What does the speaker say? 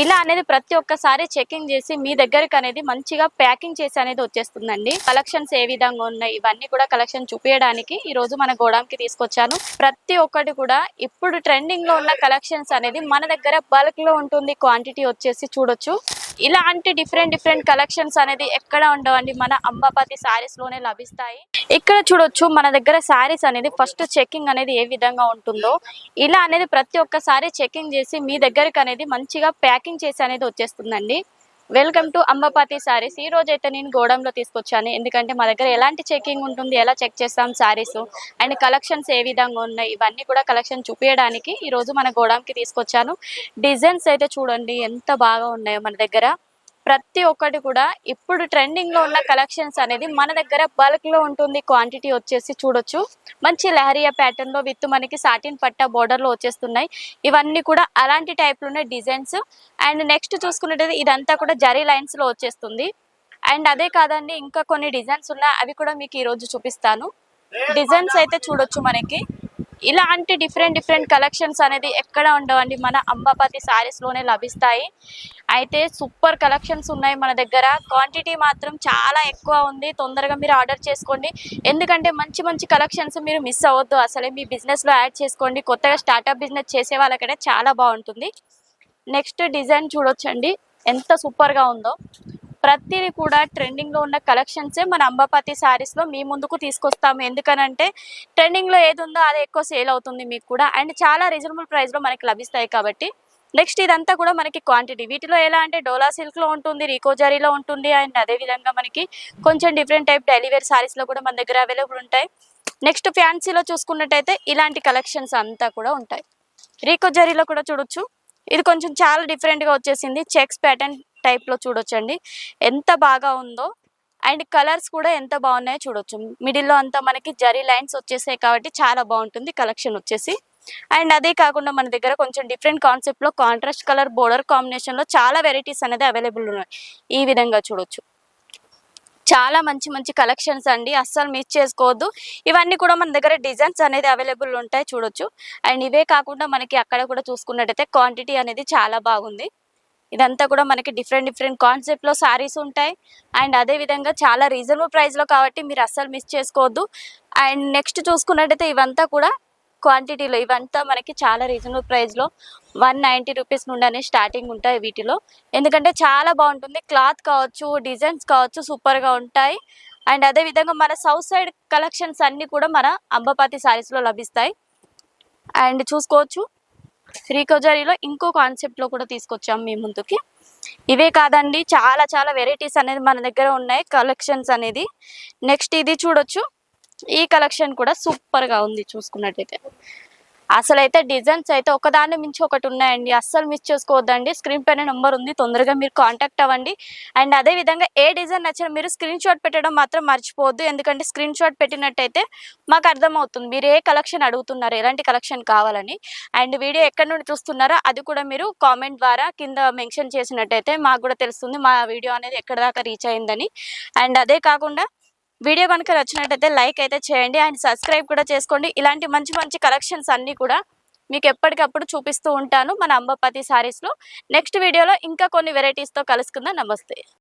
ఇలా అనేది ప్రతి ఒక్కసారి చెకింగ్ చేసి మీ దగ్గరకు అనేది మంచిగా ప్యాకింగ్ చేసి అనేది వచ్చేస్తుందండి. కలెక్షన్స్ ఏ విధంగా ఉన్నాయి ఇవన్నీ కూడా కలెక్షన్ చూపించడానికి ఈ రోజు మన గోడాంకి తీసుకొచ్చాను. ప్రతి ఒక్కటి కూడా ఇప్పుడు ట్రెండింగ్లో ఉన్న కలెక్షన్స్ అనేది మన దగ్గర బల్క్లో ఉంటుంది క్వాంటిటీ వచ్చేసి చూడొచ్చు. ఇలాంటి డిఫరెంట్ డిఫరెంట్ కలెక్షన్స్ అనేది ఎక్కడ ఉండవండి? మన అంబాపతి సారీస్లోనే లభిస్తాయి. ఇక్కడ చూడొచ్చు మన దగ్గర సారీస్ అనేది ఫస్ట్ చెకింగ్ అనేది ఏ విధంగా ఉంటుందో. ఇలా అనేది ప్రతి ఒక్కసారి చెకింగ్ చేసి మీ దగ్గరికి అనేది మంచిగా ప్యాకింగ్ చేసి అనేది వచ్చేస్తుందండి. Welcome to Ambapati saris. ఈ రోజు అయితే నేను గోడంలో తీసుకొచ్చాను. ఎందుకంటే మా దగ్గర ఎలాంటి చెకింగ్ ఉంటుంది ఎలా చెక్ చేస్తాం సారీస్ అండ్ కలెక్షన్స్ ఏ విధంగా ఉన్నాయి ఇవన్నీ కూడా కలెక్షన్ చూపించడానికి ఈ రోజు మన గోడంకి తీసుకొచ్చాను. డిజైన్స్ అయితే చూడండి ఎంత బాగా ఉన్నాయో మన దగ్గర. ప్రతి ఒక్కటి కూడా ఇప్పుడు ట్రెండింగ్లో ఉన్న కలెక్షన్స్ అనేది మన దగ్గర బల్క్లో ఉంటుంది. క్వాంటిటీ వచ్చేసి చూడొచ్చు. మంచి లహరియా ప్యాటర్న్లో విత్ మనకి సాటిన్ పట్టా బోర్డర్లో వచ్చేస్తున్నాయి. ఇవన్నీ కూడా అలాంటి టైప్లోనే డిజైన్స్. అండ్ నెక్స్ట్ చూసుకున్నట్టయితే ఇదంతా కూడా జరీ లైన్స్లో వచ్చేస్తుంది. అండ్ అదే కాదండి ఇంకా కొన్ని డిజైన్స్ ఉన్నాయి. అవి కూడా మీకు ఈ రోజు చూపిస్తాను. డిజైన్స్ అయితే చూడొచ్చు మనకి. ఇలాంటి డిఫరెంట్ డిఫరెంట్ కలెక్షన్స్ అనేది ఎక్కడ ఉండవండి? మన అంబాపతి శారీస్లోనే లభిస్తాయి. అయితే సూపర్ కలెక్షన్స్ ఉన్నాయి మన దగ్గర. క్వాంటిటీ మాత్రం చాలా ఎక్కువ ఉంది. తొందరగా మీరు ఆర్డర్ చేసుకోండి. ఎందుకంటే మంచి మంచి కలెక్షన్స్ మీరు మిస్ అవ్వద్దు. అసలే మీ బిజినెస్లో యాడ్ చేసుకోండి. కొత్తగా స్టార్టప్ బిజినెస్ చేసే వాళ్ళకైతే చాలా బాగుంటుంది. నెక్స్ట్ డిజైన్ చూడొచ్చండి. ఎంత సూపర్గా ఉందో. ప్రతిదీ కూడా ట్రెండింగ్లో ఉన్న కలెక్షన్సే మన అంబాపతి శారీస్లో మీ ముందుకు తీసుకొస్తాము. ఎందుకనంటే ట్రెండింగ్లో ఏది ఉందో అది ఎక్కువ సేల్ అవుతుంది మీకు కూడా. అండ్ చాలా రీజనబుల్ ప్రైస్లో మనకి లభిస్తాయి కాబట్టి నెక్స్ట్ ఇదంతా కూడా మనకి క్వాంటిటీ. వీటిలో ఎలా అంటే డోలా సిల్క్లో ఉంటుంది రీకోజారీలో ఉంటుంది అండ్ అదే విధంగా మనకి కొంచెం డిఫరెంట్ టైప్ డైలీ వేర్ కూడా మన దగ్గర అవైలబుల్ ఉంటాయి. నెక్స్ట్ ఫ్యాన్సీలో చూసుకున్నట్టయితే ఇలాంటి కలెక్షన్స్ అంతా కూడా ఉంటాయి. రీకో జరీలో కూడా చూడొచ్చు. ఇది కొంచెం చాలా డిఫరెంట్గా వచ్చేసింది. చెక్స్ ప్యాటర్న్ టైప్లో చూడొచ్చండి. ఎంత బాగా ఉందో అండ్ కలర్స్ కూడా ఎంత బాగున్నాయో చూడొచ్చు. మిడిల్లో అంతా మనకి జరీ లైన్స్ వచ్చేసాయి కాబట్టి చాలా బాగుంటుంది కలెక్షన్ వచ్చేసి. అండ్ అదే కాకుండా మన దగ్గర కొంచెం డిఫరెంట్ కాన్సెప్ట్లో కాంట్రాస్ట్ కలర్ బోర్డర్ కాంబినేషన్లో చాలా వెరైటీస్ అనేది అవైలబుల్ ఉన్నాయి. ఈ విధంగా చూడొచ్చు. చాలా మంచి మంచి కలెక్షన్స్ అండి. అస్సలు మిస్ చేసుకోవద్దు. ఇవన్నీ కూడా మన దగ్గర డిజైన్స్ అనేది అవైలబుల్ ఉంటాయి చూడొచ్చు. అండ్ ఇవే కాకుండా మనకి అక్కడ కూడా చూసుకున్నట్టయితే క్వాంటిటీ అనేది చాలా బాగుంది. ఇదంతా కూడా మనకి డిఫరెంట్ డిఫరెంట్ కాన్సెప్ట్లో శారీస్ ఉంటాయి. అండ్ అదే విధంగా చాలా రీజనబుల్ ప్రైస్లో కాబట్టి మీరు అస్సలు మిస్ చేసుకోవద్దు. అండ్ నెక్స్ట్ చూసుకున్నట్టయితే ఇవంతా కూడా క్వాంటిటీలో ఇవంతా మనకి చాలా రీజనబుల్ ప్రైస్లో వన్ నైంటీ రూపీస్ నుండి స్టార్టింగ్ ఉంటాయి వీటిలో. ఎందుకంటే చాలా బాగుంటుంది. క్లాత్ కావచ్చు డిజైన్స్ కావచ్చు సూపర్గా ఉంటాయి. అండ్ అదే విధంగా మన సౌత్ సైడ్ కలెక్షన్స్ అన్నీ కూడా మన అంబపాతి శారీస్లో లభిస్తాయి. అండ్ చూసుకోవచ్చు. శ్రీకోజారిలో ఇంకో కాన్సెప్ట్లో కూడా తీసుకొచ్చాం మీ ముందుకి. ఇవే కాదండి చాలా చాలా వెరైటీస్ అనేది మన దగ్గర ఉన్నాయి కలెక్షన్స్ అనేది. నెక్స్ట్ ఇది చూడొచ్చు. ఈ కలెక్షన్ కూడా సూపర్గా ఉంది చూసుకున్నట్టయితే. అసలైతే డిజైన్స్ అయితే ఒకదాన్ని మించి ఒకటి ఉన్నాయండి. అస్సలు మిస్ చేసుకోవద్దండి. స్క్రీన్ పైన నెంబర్ ఉంది. తొందరగా మీరు కాంటాక్ట్ అవ్వండి. అండ్ అదే విధంగా ఏ డిజైన్ నచ్చినా మీరు స్క్రీన్ షాట్ పెట్టడం మాత్రం మర్చిపోవద్దు. ఎందుకంటే స్క్రీన్ షాట్ పెట్టినట్టయితే మాకు అర్థమవుతుంది. మీరు ఏ కలెక్షన్ అడుగుతున్నారు? ఎలాంటి కలెక్షన్ కావాలని. అండ్ వీడియో ఎక్కడి నుండి చూస్తున్నారో అది కూడా మీరు కామెంట్ ద్వారా కింద మెన్షన్ చేసినట్టయితే మాకు కూడా తెలుస్తుంది. మా వీడియో అనేది ఎక్కడ దాకా రీచ్ అయిందని. అండ్ అదే కాకుండా వీడియో కనుక నచ్చినట్టయితే లైక్ అయితే చేయండి అండ్ సబ్స్క్రైబ్ కూడా చేసుకోండి. ఇలాంటి మంచి మంచి కలెక్షన్స్ అన్నీ కూడా మీకు ఎప్పటికప్పుడు చూపిస్తూ ఉంటాను మన అంబపతి శారీస్లో నెక్స్ట్ వీడియోలో ఇంకా కొన్ని వెరైటీస్తో కలుసుకుందాం. నమస్తే.